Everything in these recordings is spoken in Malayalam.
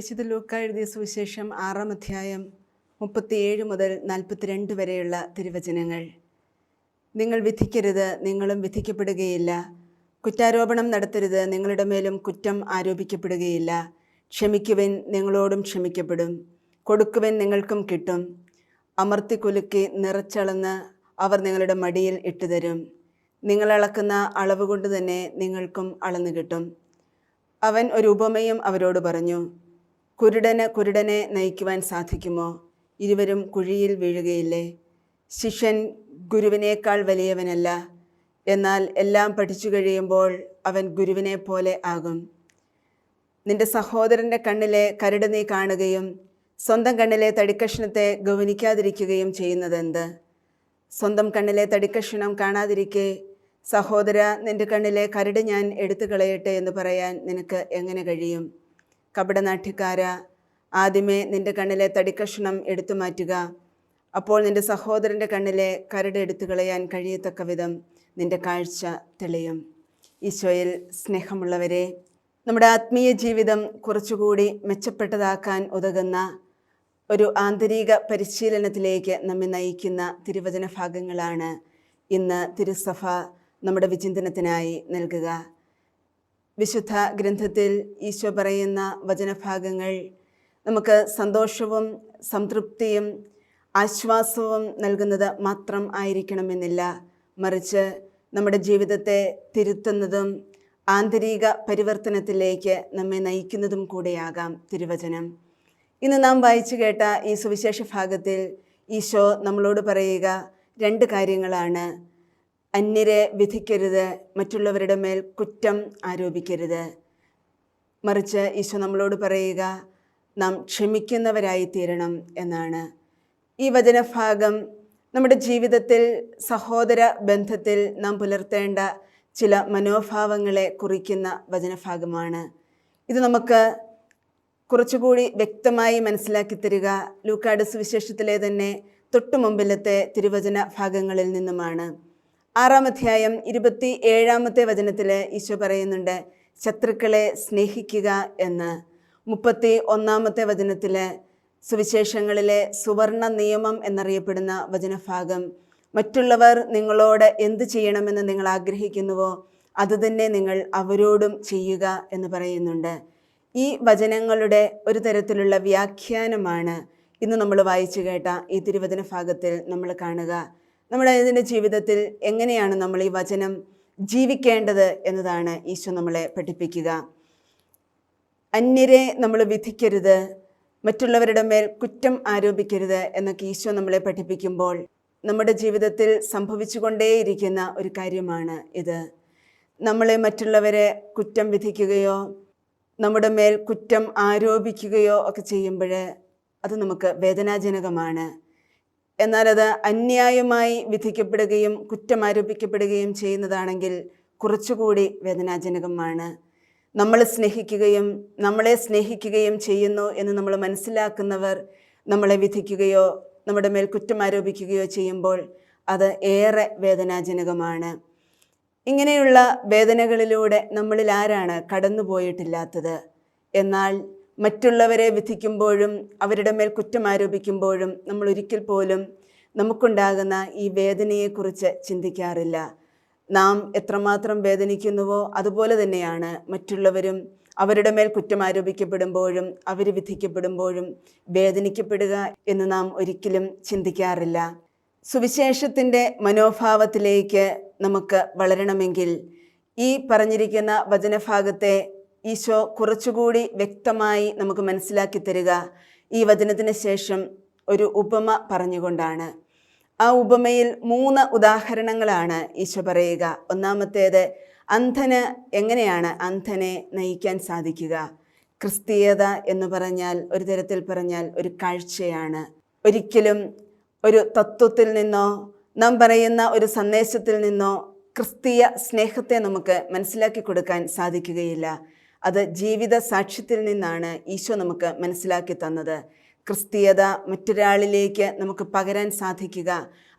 വിശുദ്ധ ലൂക്ക എഴുതിയ സുവിശേഷം ആറാം അധ്യായം മുപ്പത്തിയേഴ് മുതൽ നാൽപ്പത്തിരണ്ട് വരെയുള്ള തിരുവചനങ്ങൾ. നിങ്ങൾ വിധിക്കരുത് നിങ്ങളും വിധിക്കപ്പെടുകയില്ല. കുറ്റാരോപണം നടത്തരുത് നിങ്ങളുടെ മേലും കുറ്റം ആരോപിക്കപ്പെടുകയില്ല. ക്ഷമിക്കുവിൻ നിങ്ങളോടും ക്ഷമിക്കപ്പെടും. കൊടുക്കുവൻ നിങ്ങൾക്കും കിട്ടും. അമർത്തി കുലുക്കി നിറച്ചളന്ന് അവർ നിങ്ങളുടെ മടിയിൽ ഇട്ടുതരും. നിങ്ങൾ അളക്കുന്ന അളവ് കൊണ്ട് തന്നെ നിങ്ങൾക്കും അളന്നു കിട്ടും അവൻ ഒരു ഉപമയും അവരോട് പറഞ്ഞു കുരുടന് കുരുടനെ നയിക്കുവാൻ സാധിക്കുമോ? ഇരുവരും കുഴിയിൽ വീഴുകയില്ലേ? ശിഷ്യൻ ഗുരുവിനേക്കാൾ വലിയവനല്ല. എന്നാൽ എല്ലാം പഠിച്ചു കഴിയുമ്പോൾ അവൻ ഗുരുവിനെ പോലെ ആകും. നിന്റെ സഹോദരന്റെ കണ്ണിലെ കരട് നീ കാണുകയും സ്വന്തം കണ്ണിലെ തടിക്കഷ്ണത്തെ ഗൗനിക്കാതിരിക്കുകയും ചെയ്യുന്നതെന്ത്? സ്വന്തം കണ്ണിലെ തടിക്കഷ്ണം കാണാതിരിക്കെ സഹോദര നിന്റെ കണ്ണിലെ കരട് ഞാൻ എടുത്തു കളയട്ടെ എന്ന് പറയാൻ നിനക്ക് എങ്ങനെ കഴിയും? കപടനാട്യക്കാര. ആദ്യമേ നിന്റെ കണ്ണിലെ തടിക്കഷ്ണം എടുത്തു മാറ്റുക. അപ്പോൾ നിന്റെ സഹോദരന്റെ കണ്ണിലെ കരട് എടുത്തു കളയാൻ കഴിയത്തക്ക വിധം നിന്റെ കാഴ്ച തെളിയും. ഈശോയിൽ സ്നേഹമുള്ളവരെ നമ്മുടെ ആത്മീയ ജീവിതം കുറച്ചുകൂടി മെച്ചപ്പെട്ടതാക്കാൻ ഉതകുന്ന ഒരു ആന്തരിക പരിശീലനത്തിലേക്ക് നമ്മെ നയിക്കുന്ന തിരുവചന ഭാഗങ്ങളാണ് ഇന്ന് തിരുസഭ നമ്മുടെ വിചിന്തനത്തിനായി നൽകുക. വിശുദ്ധ ഗ്രന്ഥത്തിൽ ഈശോ പറയുന്ന വചനഭാഗങ്ങൾ നമുക്ക് സന്തോഷവും സംതൃപ്തിയും ആശ്വാസവും നൽകുന്നത് മാത്രം ആയിരിക്കണമെന്നില്ല. മറിച്ച് നമ്മുടെ ജീവിതത്തെ തിരുത്തുന്നതും ആന്തരിക പരിവർത്തനത്തിലേക്ക് നമ്മെ നയിക്കുന്നതും കൂടെയാകാം തിരുവചനം. ഇന്ന് നാം വായിച്ചു കേട്ട ഈ സുവിശേഷ ഭാഗത്തിൽ ഈശോ നമ്മളോട് പറയുക രണ്ട് കാര്യങ്ങളാണ്. അന്യരെ വിധിക്കരുത് മറ്റുള്ളവരുടെ മേൽ കുറ്റം ആരോപിക്കരുത്. മറിച്ച് ഈശോ നമ്മളോട് പറയുക നാം ക്ഷമിക്കുന്നവരായി തീരണം എന്നാണ്. ഈ വചനഭാഗം നമ്മുടെ ജീവിതത്തിൽ സഹോദര ബന്ധത്തിൽ നാം പുലർത്തേണ്ട ചില മനോഭാവങ്ങളെ കുറിക്കുന്ന വചനഭാഗമാണ്. ഇത് നമുക്ക് കുറച്ചുകൂടി വ്യക്തമായി മനസ്സിലാക്കി തരിക. ലൂക്കാഡ് സുവിശേഷത്തിലെ തന്നെ തൊട്ടുമുമ്പിലത്തെ തിരുവചന ഭാഗങ്ങളിൽ നിന്നുമാണ്. ആറാം അധ്യായം ഇരുപത്തി ഏഴാമത്തെ വചനത്തിൽ ഈശോ പറയുന്നുണ്ട് ശത്രുക്കളെ സ്നേഹിക്കുക എന്ന്. മുപ്പത്തി ഒന്നാമത്തെ വചനത്തിൽ സുവിശേഷങ്ങളിലെ സുവർണ നിയമം എന്നറിയപ്പെടുന്ന വചനഭാഗം മറ്റുള്ളവർ നിങ്ങളോട് എന്ത് ചെയ്യണമെന്ന് നിങ്ങൾ ആഗ്രഹിക്കുന്നുവോ അതുതന്നെ നിങ്ങൾ അവരോടും ചെയ്യുക എന്ന് പറയുന്നുണ്ട്. ഈ വചനങ്ങളുടെ ഒരു തരത്തിലുള്ള വ്യാഖ്യാനമാണ് ഇന്ന് നമ്മൾ വായിച്ചു കേട്ട ഈ തിരുവചന ഭാഗത്തിൽ നമ്മൾ കാണുക. നമ്മുടെ ഇതിന്റെ ജീവിതത്തിൽ എങ്ങനെയാണ് നമ്മൾ ഈ വചനം ജീവിക്കേണ്ടത് എന്നതാണ് ഈശോ നമ്മളെ പഠിപ്പിക്കുക. അന്യരെ നമ്മൾ വിധിക്കരുത് മറ്റുള്ളവരുടെ മേൽ കുറ്റം ആരോപിക്കരുത് എന്നൊക്കെ ഈശോ നമ്മളെ പഠിപ്പിക്കുമ്പോൾ നമ്മുടെ ജീവിതത്തിൽ സംഭവിച്ചുകൊണ്ടേയിരിക്കുന്ന ഒരു കാര്യമാണ് ഇത്. നമ്മളെ മറ്റുള്ളവരെ കുറ്റം വിധിക്കുകയോ നമ്മുടെ മേൽ കുറ്റം ആരോപിക്കുകയോ ഒക്കെ ചെയ്യുമ്പോൾ അത് നമുക്ക് വേദനാജനകമാണ്. എന്നാൽ അത് അന്യായമായി വിധിക്കപ്പെടുകയും കുറ്റം ആരോപിക്കപ്പെടുകയും ചെയ്യുന്നതാണെങ്കിൽ കുറച്ചുകൂടി വേദനാജനകമാണ്. നമ്മൾ സ്നേഹിക്കുകയും നമ്മളെ സ്നേഹിക്കുകയും ചെയ്യുന്നു എന്ന് നമ്മൾ മനസ്സിലാക്കുന്നവർ നമ്മളെ വിധിക്കുകയോ നമ്മുടെ മേൽ കുറ്റം ആരോപിക്കുകയോ ചെയ്യുമ്പോൾ അത് ഏറെ വേദനാജനകമാണ്. ഇങ്ങനെയുള്ള വേദനകളിലൂടെ നമ്മളിൽ ആരാണ് കടന്നുപോയിട്ടില്ലാത്തത്? എന്നാൽ മറ്റുള്ളവരെ വിധിക്കുമ്പോഴും അവരുടെ മേൽ കുറ്റം ആരോപിക്കുമ്പോഴും നമ്മൾ ഒരിക്കൽ പോലും നമുക്കുണ്ടാകുന്ന ഈ വേദനയെക്കുറിച്ച് ചിന്തിക്കാറില്ല. നാം എത്രമാത്രം വേദനിക്കുന്നുവോ അതുപോലെ തന്നെയാണ് മറ്റുള്ളവരും അവരുടെ മേൽ കുറ്റം ആരോപിക്കപ്പെടുമ്പോഴും അവർ വിധിക്കപ്പെടുമ്പോഴും വേദനിക്കപ്പെടുക എന്ന് നാം ഒരിക്കലും ചിന്തിക്കാറില്ല. സുവിശേഷത്തിന്റെ മനോഭാവത്തിലേക്ക് നമുക്ക് വളരണമെങ്കിൽ ഈ പറഞ്ഞിരിക്കുന്ന വചനഭാഗത്തെ ഈശോ കുറച്ചുകൂടി വ്യക്തമായി നമുക്ക് മനസ്സിലാക്കി തരിക. ഈ വചനത്തിന് ശേഷം ഒരു ഉപമ പറഞ്ഞുകൊണ്ടാണ്. ആ ഉപമയിൽ മൂന്ന് ഉദാഹരണങ്ങളാണ് ഈശോ പറയുക. ഒന്നാമത്തേത് അന്ധന് എങ്ങനെയാണ് അന്ധനെ നയിക്കാൻ സാധിക്കുക? ക്രിസ്തീയത എന്ന് പറഞ്ഞാൽ ഒരു തരത്തിൽ പറഞ്ഞാൽ ഒരു കാഴ്ചയാണ്. ഒരിക്കലും ഒരു തത്വത്തിൽ നിന്നോ നാം പറയുന്ന ഒരു സന്ദേശത്തിൽ നിന്നോ ക്രിസ്തീയ സ്നേഹത്തെ നമുക്ക് മനസ്സിലാക്കി കൊടുക്കാൻ സാധിക്കുകയില്ല. അത് ജീവിത സാക്ഷ്യത്തിൽ നിന്നാണ് ഈശോ നമുക്ക് മനസ്സിലാക്കി തന്നത്. ക്രിസ്തീയത മറ്റൊരാളിലേക്ക് നമുക്ക് പകരാൻ സാധിക്കുക.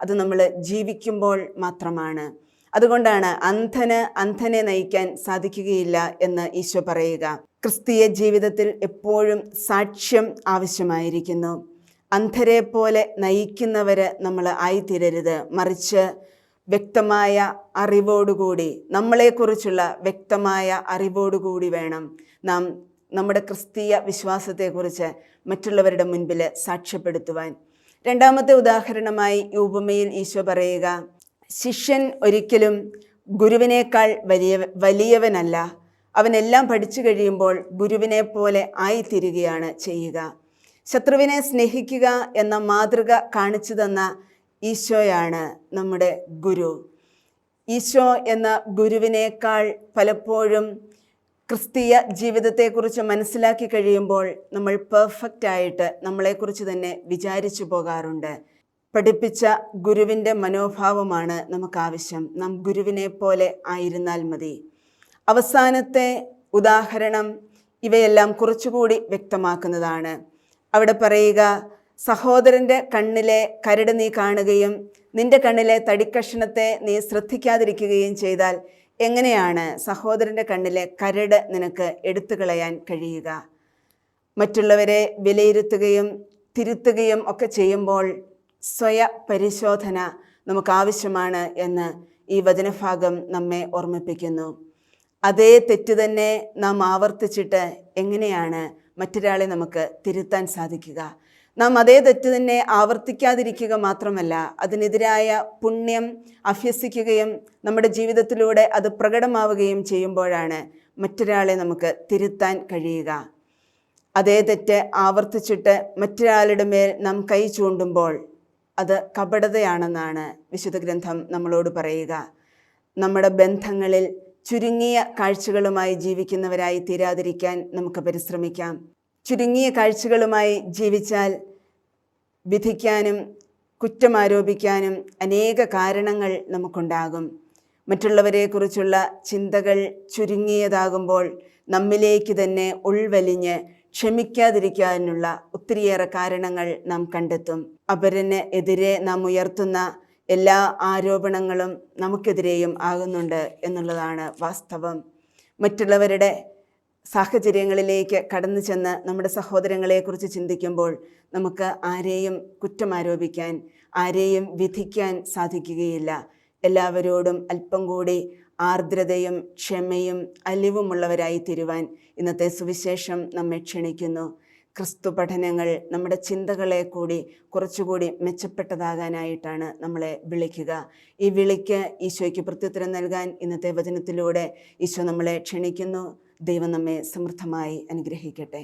അത് നമ്മൾ ജീവിക്കുമ്പോൾ മാത്രമാണ്. അതുകൊണ്ടാണ് അന്ധന് അന്ധനെ നയിക്കാൻ സാധിക്കുകയില്ല എന്ന് ഈശോ പറയുക. ക്രിസ്തീയ ജീവിതത്തിൽ എപ്പോഴും സാക്ഷ്യം ആവശ്യമായിരിക്കുന്നു. അന്ധരെ പോലെ നയിക്കുന്നവർ നമ്മൾ ആയിത്തീരരുത്. മറിച്ച് വ്യക്തമായ അറിവോടുകൂടി നമ്മളെക്കുറിച്ചുള്ള വ്യക്തമായ അറിവോടുകൂടി വേണം നാം നമ്മുടെ ക്രിസ്തീയ വിശ്വാസത്തെക്കുറിച്ച് മറ്റുള്ളവരുടെ മുൻപിൽ സാക്ഷ്യപ്പെടുത്തുവാൻ. രണ്ടാമത്തെ ഉദാഹരണമായി ഉപമയിൽ ഈശോ പറയുക ശിഷ്യൻ ഒരിക്കലും ഗുരുവിനേക്കാൾ വലിയ വലിയവനല്ല. അവനെല്ലാം പഠിച്ചു കഴിയുമ്പോൾ ഗുരുവിനെ പോലെ ആയിത്തീരുകയാണ് ചെയ്യുക. ശത്രുവിനെ സ്നേഹിക്കുക എന്ന മാതൃക കാണിച്ചു തന്ന ഈശോയാണ് നമ്മുടെ ഗുരു. ഈശോ എന്ന ഗുരുവിനേക്കാൾ പലപ്പോഴും ക്രിസ്തീയ ജീവിതത്തെക്കുറിച്ച് മനസ്സിലാക്കി കഴിയുമ്പോൾ നമ്മൾ പെർഫെക്റ്റ് ആയിട്ട് നമ്മളെക്കുറിച്ച് തന്നെ വിചാരിച്ചു പോകാറുണ്ട്. പഠിപ്പിച്ച ഗുരുവിന്റെ മനോഭാവമാണ് നമുക്ക് ആവശ്യം നാം ഗുരുവിനെ പോലെ ആയിരുന്നാൽ മതി. അവസാനത്തെ ഉദാഹരണം ഇവയെല്ലാം കുറച്ചുകൂടി വ്യക്തമാക്കുന്നതാണ്. അവിടെ പറയുക സഹോദരന്റെ കണ്ണിലെ കരട് നീ കാണുകയും നിന്റെ കണ്ണിലെ തടിക്കഷണത്തെ നീ ശ്രദ്ധിക്കാതിരിക്കുകയും ചെയ്താൽ എങ്ങനെയാണ് സഹോദരന്റെ കണ്ണിലെ കരട് നിനക്ക് എടുത്തു കളയാൻ കഴിയുക? മറ്റുള്ളവരെ വിലയിരുത്തുകയും തിരുത്തുകയും ഒക്കെ ചെയ്യുമ്പോൾ സ്വയ പരിശോധന നമുക്ക് ആവശ്യമാണ് എന്ന് ഈ വചനഭാഗം നമ്മെ ഓർമ്മിപ്പിക്കുന്നു. അതേ തെറ്റ് തന്നെ നാം ആവർത്തിച്ചിട്ട് എങ്ങനെയാണ് മറ്റൊരാളെ നമുക്ക് തിരുത്താൻ സാധിക്കുക? നാം അതേ തെറ്റ് തന്നെ ആവർത്തിക്കാതിരിക്കുക മാത്രമല്ല അതിനെതിരായ പുണ്യം അഭ്യസിക്കുകയും നമ്മുടെ ജീവിതത്തിലൂടെ അത് പ്രകടമാവുകയും ചെയ്യുമ്പോഴാണ് മറ്റൊരാളെ നമുക്ക് തിരുത്താൻ കഴിയുക. അതേ തെറ്റ് ആവർത്തിച്ചിട്ട് മറ്റൊരാളുടെ മേൽ നാം കൈ ചൂണ്ടുമ്പോൾ അത് കപടതയാണെന്നാണ് വിശുദ്ധ ഗ്രന്ഥം നമ്മളോട് പറയുക. നമ്മുടെ ബന്ധങ്ങളിൽ ചുരുങ്ങിയ കാഴ്ചകളുമായി ജീവിക്കുന്നവരായി തീരാതിരിക്കാൻ നമുക്ക് പരിശ്രമിക്കാം. ചുരുങ്ങിയ കാഴ്ചകളുമായി ജീവിച്ചാൽ വിധിക്കാനും കുറ്റം ആരോപിക്കാനും അനേക കാരണങ്ങൾ നമുക്കുണ്ടാകും. മറ്റുള്ളവരെക്കുറിച്ചുള്ള ചിന്തകൾ ചുരുങ്ങിയതാകുമ്പോൾ നമ്മിലേക്ക് തന്നെ ഉൾവലിഞ്ഞ് ക്ഷമിക്കാതിരിക്കാനുള്ള ഒത്തിരിയേറെ കാരണങ്ങൾ നാം കണ്ടെത്തും. അപരന് എതിരെ നാം ഉയർത്തുന്ന എല്ലാ ആരോപണങ്ങളും നമുക്കെതിരെയും ആകുന്നുണ്ട് എന്നുള്ളതാണ് വാസ്തവം. മറ്റുള്ളവരുടെ സാഹചര്യങ്ങളിലേക്ക് കടന്നു ചെന്ന് നമ്മുടെ സഹോദരങ്ങളെക്കുറിച്ച് ചിന്തിക്കുമ്പോൾ നമുക്ക് ആരെയും കുറ്റം ആരോപിക്കാൻ ആരെയും വിധിക്കാൻ സാധിക്കുകയില്ല. എല്ലാവരോടും അല്പം കൂടി ആർദ്രതയും ക്ഷമയും അലിവുമുള്ളവരായി തീരുവാൻ ഇന്നത്തെ സുവിശേഷം നമ്മെ ക്ഷണിക്കുന്നു. ക്രിസ്തു പഠനങ്ങൾ നമ്മുടെ ചിന്തകളെ കൂടി കുറച്ചുകൂടി മെച്ചപ്പെട്ടതാകാനായിട്ടാണ് നമ്മളെ വിളിക്കുക. ഈ വിളിക്ക് ഈശോയ്ക്ക് പ്രത്യുത്തരം നൽകാൻ ഇന്നത്തെ വചനത്തിലൂടെ ഈശോ നമ്മളെ ക്ഷണിക്കുന്നു. ദൈവം നമ്മെ സമൃദ്ധമായി അനുഗ്രഹിക്കട്ടെ.